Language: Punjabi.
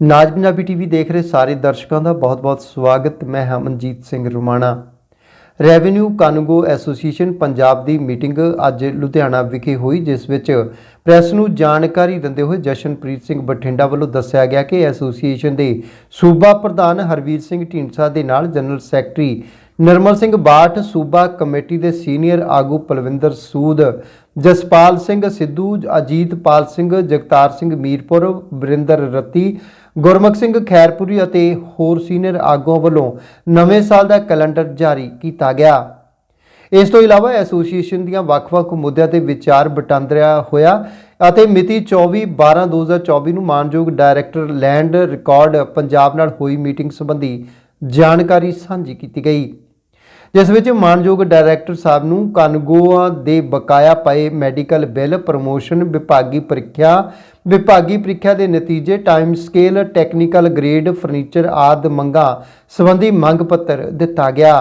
ਨਾਜ ਪੰਜਾਬੀ ਟੀਵੀ ਦੇਖ ਰਹੇ ਸਾਰੇ ਦਰਸ਼ਕਾਂ ਦਾ ਬਹੁਤ-ਬਹੁਤ ਸਵਾਗਤ। ਮੈਂ ਹਮਨਜੀਤ ਸਿੰਘ ਰੁਮਾਣਾ। ਰੈਵਨਿਊ ਕਾਨੂੰਗੋ ਐਸੋਸੀਏਸ਼ਨ ਪੰਜਾਬ ਦੀ ਮੀਟਿੰਗ ਅੱਜ ਲੁਧਿਆਣਾ ਵਿਖੇ ਹੋਈ, ਜਿਸ ਵਿੱਚ ਪ੍ਰੈਸ ਨੂੰ ਜਾਣਕਾਰੀ ਦਿੰਦੇ ਹੋਏ ਜਸ਼ਨਪ੍ਰੀਤ ਸਿੰਘ ਬਠਿੰਡਾ ਵੱਲੋਂ ਦੱਸਿਆ ਗਿਆ ਕਿ ਐਸੋਸੀਏਸ਼ਨ ਦੇ ਸੂਬਾ ਪ੍ਰਧਾਨ ਹਰਵੀਰ ਸਿੰਘ ਢੀਂਡਸਾ ਦੇ ਨਾਲ ਜਨਰਲ ਸੈਕਟਰੀ ਨਰਮਲ ਸਿੰਘ ਬਾਠ, ਸੂਬਾ ਕਮੇਟੀ ਦੇ ਸੀਨੀਅਰ ਆਗੂ ਪਲਵਿੰਦਰ ਸੂਦ ਜਸਪਾਲ ਸਿੰਘ ਸਿੱਧੂ, ਅਜੀਤਪਾਲ ਸਿੰਘ, ਜਗਤਾਰ ਸਿੰਘ ਮੀਰਪੁਰ, ਵਰਿੰਦਰ ਰਤੀ, ਗੁਰਮੁਖ ਸਿੰਘ ਖੈਰਪੁਰੀ ਅਤੇ ਹੋਰ ਸੀਨੀਅਰ ਆਗੂਆਂ ਵੱਲੋਂ ਨਵੇਂ ਸਾਲ ਦਾ ਕੈਲੰਡਰ ਜਾਰੀ ਕੀਤਾ ਗਿਆ। ਇਸ ਤੋਂ ਇਲਾਵਾ ਐਸੋਸੀਏਸ਼ਨ ਦੀਆਂ ਵੱਖ-ਵੱਖ ਮੁੱਦਿਆਂ ਤੇ ਵਿਚਾਰ ਵਟਾਂਦਰਿਆ ਹੋਇਆ ਅਤੇ ਮਿਤੀ 24/12/2024 ਨੂੰ ਮਾਨਯੋਗ ਡਾਇਰੈਕਟਰ ਲੈਂਡ ਰਿਕਾਰਡ ਪੰਜਾਬ ਨਾਲ ਹੋਈ ਮੀਟਿੰਗ ਸੰਬੰਧੀ ਜਾਣਕਾਰੀ ਸਾਂਝੀ ਕੀਤੀ ਗਈ। ਜਿਸ ਵਿੱਚ ਮਾਨਯੋਗ ਡਾਇਰੈਕਟਰ ਸਾਹਿਬ ਨੂੰ ਕਾਨਗੋਆ ਦੇ ਬਕਾਇਆ ਪਏ ਮੈਡੀਕਲ ਬਿੱਲ, ਪ੍ਰਮੋਸ਼ਨ ਵਿਭਾਗੀ ਪ੍ਰੀਖਿਆ ਵਿਭਾਗੀ ਪ੍ਰੀਖਿਆ ਦੇ ਨਤੀਜੇ time scale technical grade furniture ਆਦਿ ਮੰਗਾਂ ਸੰਬੰਧੀ ਮੰਗ ਪੱਤਰ ਦਿੱਤਾ ਗਿਆ।